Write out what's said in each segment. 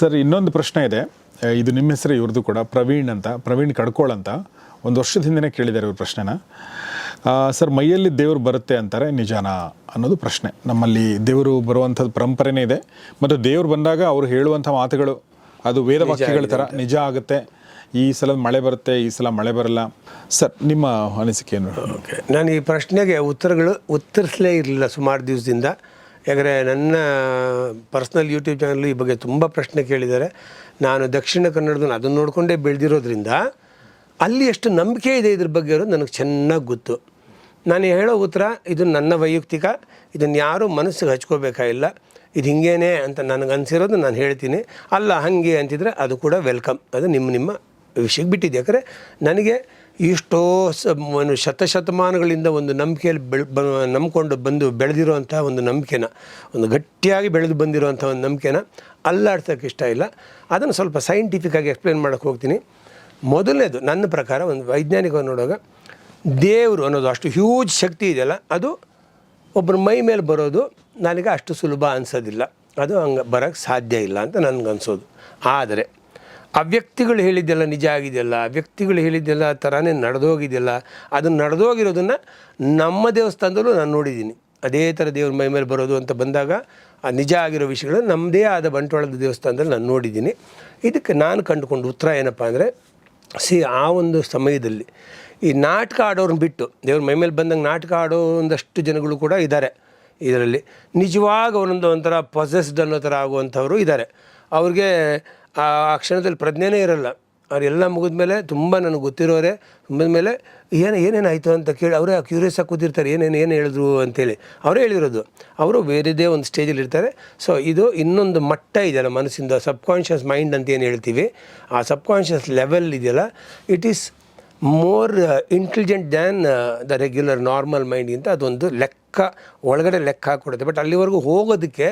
Sir ಇನ್ನೊಂದು ಪ್ರಶ್ನೆ ಇದೆ. ಇದು ನಿಮ್ಮ ಹೆಸರು ಇವ್ರದ್ದು ಕೂಡ. ಪ್ರವೀಣ್ ಅಂತ ಪ್ರವೀಣ್ ಕಡ್ಕೋಳ್ ಅಂತ. ಒಂದು ವರ್ಷದ ಹಿಂದೆನೇ ಕೇಳಿದ್ದಾರೆ ಇವ್ರ ಪ್ರಶ್ನೆನ. ಸರ್ ಮೈಯಲ್ಲಿ ದೇವರು ಬರುತ್ತೆ ಅಂತಾರೆ ನಿಜಾನಾ ಅನ್ನೋದು ಪ್ರಶ್ನೆ. ನಮ್ಮಲ್ಲಿ ದೇವರು ಬರುವಂಥದ್ದು ಪರಂಪರೆನೇ ಇದೆ. ಮತ್ತು ದೇವರು ಬಂದಾಗ ಅವರು ಹೇಳುವಂಥ ಮಾತುಗಳು ಅದು ವೇದ ವಾಕ್ಯಗಳ ಥರ ನಿಜ ಆಗುತ್ತೆ. ಈ ಸಲ ಮಳೆ ಬರುತ್ತೆ ಈ ಸಲ ಮಳೆ ಬರಲ್ಲ. ಸರ್ ನಿಮ್ಮ ಅನಿಸಿಕೆ ಏನು? ಓಕೆ. ನಾನು ಈ ಪ್ರಶ್ನೆಗೆ ಉತ್ತರಗಳು ಉತ್ತರಿಸಲೇ ಇರಲಿಲ್ಲ ಸುಮಾರು ದಿವಸದಿಂದ. ಯಾಕಂದರೆ ನನ್ನ ಪರ್ಸ್ನಲ್ ಯೂಟ್ಯೂಬ್ ಚಾನಲ್ ಈ ಬಗ್ಗೆ ತುಂಬ ಪ್ರಶ್ನೆ ಕೇಳಿದ್ದಾರೆ. ನಾನು ದಕ್ಷಿಣ ಕನ್ನಡದನ್ನು ಅದನ್ನು ನೋಡಿಕೊಂಡೇ ಬೆಳೆದಿರೋದ್ರಿಂದ ಅಲ್ಲಿ ಎಷ್ಟು ನಂಬಿಕೆ ಇದೆ ಇದ್ರ ಬಗ್ಗೆ ಇರೋದು ನನಗೆ ಚೆನ್ನಾಗಿ ಗೊತ್ತು. ನಾನು ಹೇಳೋ ಉತ್ತರ, ಇದು ನನ್ನ ವೈಯಕ್ತಿಕ ಇದನ್ನು ಯಾರೂ ಮನಸ್ಸಿಗೆ ಹಚ್ಕೋಬೇಕಾಗಿಲ್ಲ ಇದು ಹಿಂಗೇನೆ ಅಂತ ನನಗೆ ಅನಿಸಿರೋದು ನಾನು ಹೇಳ್ತೀನಿ. ಅಲ್ಲ, ಹಾಗೆ ಅಂತಿದ್ರೆ ಅದು ಕೂಡ ವೆಲ್ಕಮ್. ಅದು ನಿಮ್ಮ ನಿಮ್ಮ ವಿಷಯಕ್ಕೆ ಬಿಟ್ಟಿದೆ. ಯಾಕಂದರೆ ನನಗೆ ಇಷ್ಟೋ ಸ ಒಂದು ಶತಶತಮಾನಗಳಿಂದ ಒಂದು ನಂಬಿಕೆಯಲ್ಲಿ ಬೆಳ್ ಬ ನಂಬ್ಕೊಂಡು ಬಂದು ಬೆಳೆದಿರುವಂಥ ಒಂದು ನಂಬಿಕೆನ, ಒಂದು ಗಟ್ಟಿಯಾಗಿ ಬೆಳೆದು ಬಂದಿರುವಂಥ ಒಂದು ನಂಬಿಕೆನ ಅಲ್ಲಾಡ್ಸೋಕ್ಕೆ ಇಷ್ಟ ಇಲ್ಲ. ಅದನ್ನು ಸ್ವಲ್ಪ ಸೈಂಟಿಫಿಕ್ಕಾಗಿ ಎಕ್ಸ್ಪ್ಲೇನ್ ಮಾಡೋಕ್ಕೆ ಹೋಗ್ತೀನಿ. ಮೊದಲನೇದು ನನ್ನ ಪ್ರಕಾರ ಒಂದು ವೈಜ್ಞಾನಿಕವಾಗಿ ನೋಡುವಾಗ ದೇವರು ಅನ್ನೋದು ಅಷ್ಟು ಹ್ಯೂಜ್ ಶಕ್ತಿ ಇದೆಯಲ್ಲ, ಅದು ಒಬ್ಬರ ಮೈ ಮೇಲೆ ಬರೋದು ನನಗೆ ಅಷ್ಟು ಸುಲಭ ಅನಿಸೋದಿಲ್ಲ. ಅದು ಹಂಗೆ ಬರೋಕ್ಕೆ ಸಾಧ್ಯ ಇಲ್ಲ ಅಂತ ನನಗನ್ಸೋದು. ಆದರೆ ಆ ವ್ಯಕ್ತಿಗಳು ಹೇಳಿದ್ದೆಲ್ಲ ನಿಜ ಆಗಿದೆಯಲ್ಲ ವ್ಯಕ್ತಿಗಳು ಹೇಳಿದ್ದೆಲ್ಲ ಆ ಥರನೇ ನಡೆದೋಗಿದೆಯಲ್ಲ, ಅದನ್ನು ನಡೆದೋಗಿರೋದನ್ನು ನಮ್ಮ ದೇವಸ್ಥಾನದಲ್ಲೂ ನಾನು ನೋಡಿದ್ದೀನಿ. ಅದೇ ಥರ ದೇವ್ರ ಮೈ ಮೇಲೆ ಬರೋದು ಅಂತ ಬಂದಾಗ ಆ ನಿಜ ಆಗಿರೋ ವಿಷಯಗಳು ನಮ್ಮದೇ ಆದ ಬಂಟ್ವಾಳದ ದೇವಸ್ಥಾನದಲ್ಲಿ ನಾನು ನೋಡಿದ್ದೀನಿ. ಇದಕ್ಕೆ ನಾನು ಕಂಡುಕೊಂಡು ಉತ್ತರ ಏನಪ್ಪ ಅಂದರೆ, ಸಿ ಆ ಒಂದು ಸಮಯದಲ್ಲಿ ಈ ನಾಟಕ ಆಡೋರನ್ನ ಬಿಟ್ಟು, ದೇವ್ರ ಮೈ ಮೇಲೆ ಬಂದಂಗೆ ನಾಟಕ ಆಡೋ ಒಂದಷ್ಟು ಜನಗಳು ಕೂಡ ಇದ್ದಾರೆ ಇದರಲ್ಲಿ. ನಿಜವಾಗ ಅವರೊಂದು ಒಂಥರ ಪೊಸೆಸ್ಡ್ ಅನ್ನೋ ಥರ ಆಗುವಂಥವರು ಇದ್ದಾರೆ ಅವ್ರಿಗೆ ಆ ಕ್ಷಣದಲ್ಲಿ ಪ್ರಜ್ಞೆನೇ ಇರಲ್ಲ. ಅವರೆಲ್ಲ ಮುಗಿದ ಮೇಲೆ ತುಂಬ ನನಗೆ ಗೊತ್ತಿರೋರೆ ತುಂಬಿದ ಮೇಲೆ ಏನು ಏನೇನಾಯಿತು ಅಂತ ಕೇಳಿ ಅವರೇ ಕ್ಯೂರಿಯಸ್ ಆಗಿ ಕೂತಿರ್ತಾರೆ, ಏನೇನು, ಏನು ಹೇಳಿದ್ರು ಅಂತೇಳಿ. ಅವರೇ ಹೇಳಿರೋದು. ಅವರು ಬೇರೆದೇ ಒಂದು ಸ್ಟೇಜಲ್ಲಿ ಇರ್ತಾರೆ. ಸೊ ಇದು ಇನ್ನೊಂದು ಮಟ್ಟ ಇದೆಯಲ್ಲ ಮನಸ್ಸಿಂದ. ಸಬ್ಕಾನ್ಷಿಯಸ್ ಮೈಂಡ್ ಅಂತ ಏನು ಹೇಳ್ತೀವಿ, ಆ ಸಬ್ಕಾನ್ಷಿಯಸ್ ಲೆವೆಲ್ ಇದೆಯಲ್ಲ it is more intelligent than the regular normal ಮೈಂಡ್ಗಿಂತ ಅದೊಂದು ಲೆಕ್ಕ, ಒಳಗಡೆ ಲೆಕ್ಕ ಹಾಕ್ಕೊಡುತ್ತೆ. ಬಟ್ ಅಲ್ಲಿವರೆಗೂ ಹೋಗೋದಕ್ಕೆ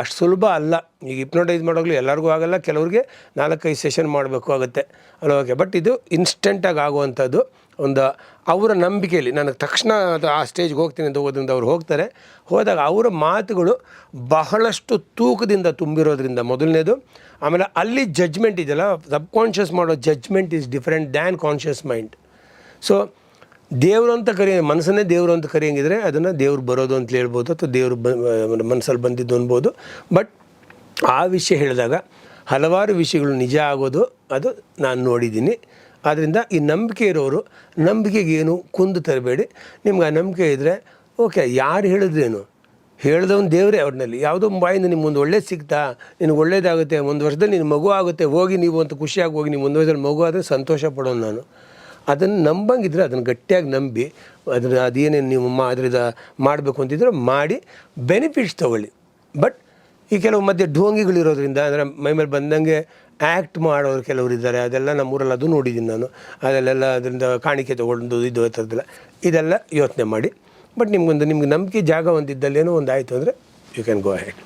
ಅಷ್ಟು ಸುಲಭ ಅಲ್ಲ. ಈಗ ಹಿಪ್ನೋಟೈಸ್ ಮಾಡೋಗ್ಲು ಎಲ್ಲರಿಗೂ ಆಗಲ್ಲ, ಕೆಲವ್ರಿಗೆ ನಾಲ್ಕೈದು ಸೆಷನ್ ಮಾಡಬೇಕು ಆಗುತ್ತೆ. ಅಲ್ಲ ಓಕೆ ಬಟ್ ಇದು ಇನ್ಸ್ಟೆಂಟಾಗಿ ಆಗುವಂಥದ್ದು. ಒಂದು ಅವರ ನಂಬಿಕೆಯಲ್ಲಿ ನನಗೆ ತಕ್ಷಣ ಅದು ಆ ಸ್ಟೇಜ್ಗೆ ಹೋಗ್ತೀನಿ ಅಂತ ಹೋಗೋದ್ರಿಂದ ಅವ್ರು ಹೋಗ್ತಾರೆ. ಹೋದಾಗ ಅವರ ಮಾತುಗಳು ಬಹಳಷ್ಟು ತೂಕದಿಂದ ತುಂಬಿರೋದ್ರಿಂದ ಮೊದಲನೇದು. ಆಮೇಲೆ ಅಲ್ಲಿ ಜಜ್ಮೆಂಟ್ ಇದೆಯಲ್ಲ ಸಬ್ಕಾನ್ಷಿಯಸ್ ಮಾಡೋ judgement is different than conscious mind so ದೇವರು ಅಂತ ಕರಿ, ಮನಸ್ಸನ್ನೇ ದೇವರು ಅಂತ ಕರೆಯಂಗಿದ್ರೆ ಅದನ್ನು ದೇವ್ರು ಬರೋದು ಅಂತ ಹೇಳ್ಬೋದು ಅಥವಾ ದೇವರು ಬ ಮನಸ್ಸಲ್ಲಿ ಬಂದಿದ್ದು ಅನ್ಬೋದು. ಬಟ್ ಆ ವಿಷಯ ಹೇಳಿದಾಗ ಹಲವಾರು ವಿಷಯಗಳು ನಿಜ ಆಗೋದು ಅದು ನಾನು ನೋಡಿದ್ದೀನಿ. ಆದ್ದರಿಂದ ಈ ನಂಬಿಕೆ ಇರೋರು ನಂಬಿಕೆಗೇನು ಕುಂದು ತರಬೇಡಿ. ನಿಮ್ಗೆ ಆ ನಂಬಿಕೆ ಇದ್ದರೆ ಓಕೆ, ಯಾರು ಹೇಳಿದ್ರೇನು? ಹೇಳಿದವನು ದೇವರೇ ಅವ್ರನ್ನಲ್ಲಿ ಯಾವುದೋ ಬಾಯಿಂದ ನಿಮ್ಗೆ ಒಂದು ಒಳ್ಳೇದು ಸಿಗ್ತಾ, ನಿನಗೆ ಒಳ್ಳೇದಾಗುತ್ತೆ, ಒಂದು ವರ್ಷದಲ್ಲಿ ನಿನ್ನ ಮಗು ಆಗುತ್ತೆ, ಹೋಗಿ ನೀವು ಅಂತ ಖುಷಿಯಾಗಿ ಹೋಗಿ ನೀವು ಒಂದು ವರ್ಷದಲ್ಲಿ ಮಗು ಆದರೆ ಸಂತೋಷ ಪಡೋನು ನಾನು. ಅದನ್ನು ನಂಬಂಗಿದ್ರೆ ಅದನ್ನು ಗಟ್ಟಿಯಾಗಿ ನಂಬಿ ಅದ್ರ ಅದೇನೇನು ನೀವು ಮಾ, ಅದ್ರದ ಮಾಡಬೇಕು ಅಂತಿದ್ರೆ ಮಾಡಿ ಬೆನಿಫಿಟ್ಸ್ ತೊಗೊಳ್ಳಿ. ಬಟ್ ಈ ಕೆಲವು ಮಧ್ಯೆ ಢೋಂಗಿಗಳಿರೋದ್ರಿಂದ ಅಂದರೆ ಮೈ ಮೇಲೆ ಬಂದಂಗೆ ಆ್ಯಕ್ಟ್ ಮಾಡೋರು ಕೆಲವರು ಇದ್ದಾರೆ, ಅದೆಲ್ಲ ನಮ್ಮೂರಲ್ಲಿ ಅದು ನೋಡಿದ್ದೀನಿ ನಾನು. ಅದಲ್ಲೆಲ್ಲ ಅದರಿಂದ ಕಾಣಿಕೆ ತೊಗೊಂಡು ಇದು ಥರದ್ದೆಲ್ಲ ಇದೆಲ್ಲ ಯೋಚನೆ ಮಾಡಿ. ಬಟ್ ನಿಮಗೊಂದು, ನಿಮ್ಗೆ ನಂಬಿಕೆ ಜಾಗ ಒಂದಿದ್ದಲ್ಲೇನೋ ಒಂದು ಆಯಿತು ಅಂದರೆ ಯು ಕ್ಯಾನ್ ಗೋ ಹೆಡ್